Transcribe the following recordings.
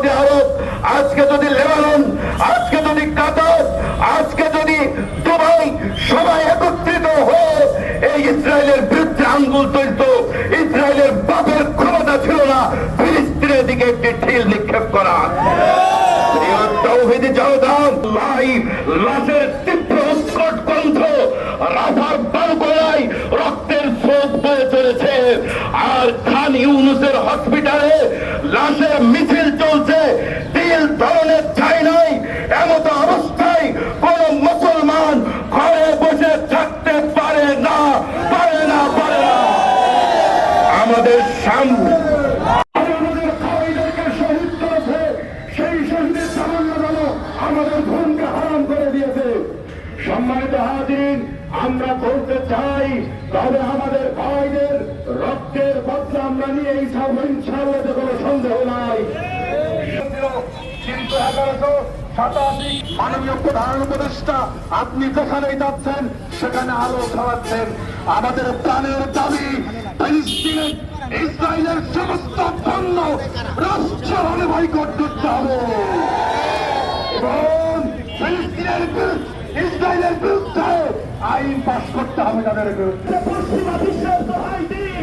Saudi আরব, আজকে যদি Lebanon, আজকে যদি কাতার, আজকে যদি দুবাই, সবাই একত্রিত হয়ে এই ইসরায়েলের বিরুদ্ধে আঙ্গুল তুলত, ইসরায়েলের বাপের ক্ষমতা ছিল না, ফিলিস্তিনের দিকে একটি ঢিল নিক্ষেপ করা। আর খান ইউনুসের হসপিটালে লাশের মিছিল সম্মানিত হাজির আমরা করতে চাই, তবে আমাদের ভাইদের রক্তের বদলা আমরা নিয়ে এই সব ইনশাআল্লাহ কোনো সন্দেহ নাই। কিন্তু এগারোশো সাতাশি মাননীয় প্রধান উপদেষ্টা আপনি যেখানেই যাচ্ছেন সেখানে আলো ছড়াচ্ছেন। আমাদের প্রাণের দাবি ফিলিস্তিনে ইসরায়েলের সমস্ত পণ্য রাষ্ট্র হলে বয়কট করতে হবে। এবং ফিলিস্তিনের বিরুদ্ধে ইসরায়েলের বিরুদ্ধে আইন পাশ করতে হবে তাদের বিরুদ্ধে। পশ্চিমা বিশ্বের দোহাই দিই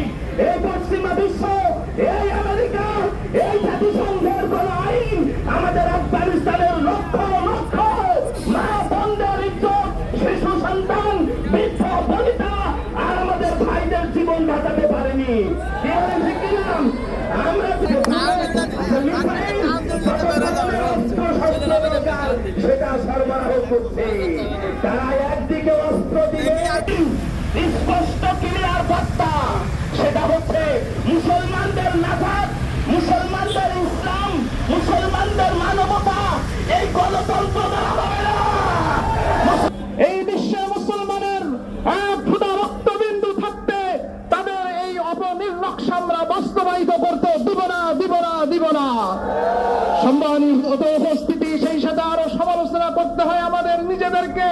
সেটা সরবরাহ করছে তারা একদিকে অস্ত্র দিয়ে স্পষ্ট ক্লিয়ার বার্তা সেটা হচ্ছে মুসলমানদের নাজাত, মুসলমানদের ইসলাম, মুসলমানদের মানবতা, এই গণতন্ত্র আমরা বাস্তবায়িত করতে দিব না দিব না দিব না। সম্মানিত উপস্থিতি, সেই সাথে আরও সমালোচনা করতে হয় আমাদের নিজেদেরকে।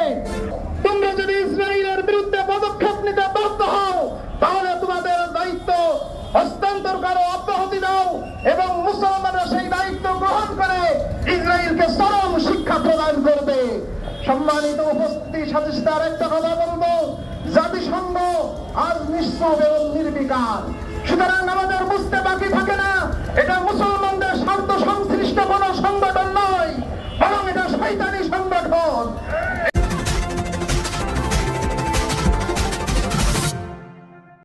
তোমরা যদি ইসরায়েলের বিরুদ্ধে পদক্ষেপ নিতে বাধ্য হও, তাহলে তোমাদের দায়িত্ব হস্তান্তর করো অব্যাহতি দাও এবং মুসলমানরা সেই দায়িত্ব গ্রহণ করে ইসরায়েলকে চরম শিক্ষা প্রদান করবে। সম্মানিত উপস্থিতি, সাথে আরেকটা কথা বলব, জাতিসংঘ আজ নিঃস্ব এবং নির্বিকার। সুতরাং আমাদের বুঝতে বাকি থাকে না। এটা মুসলমান